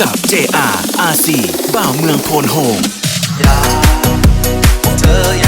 กับ JR RC บ่าวเมืองโพนโฮมอยากเธออยาก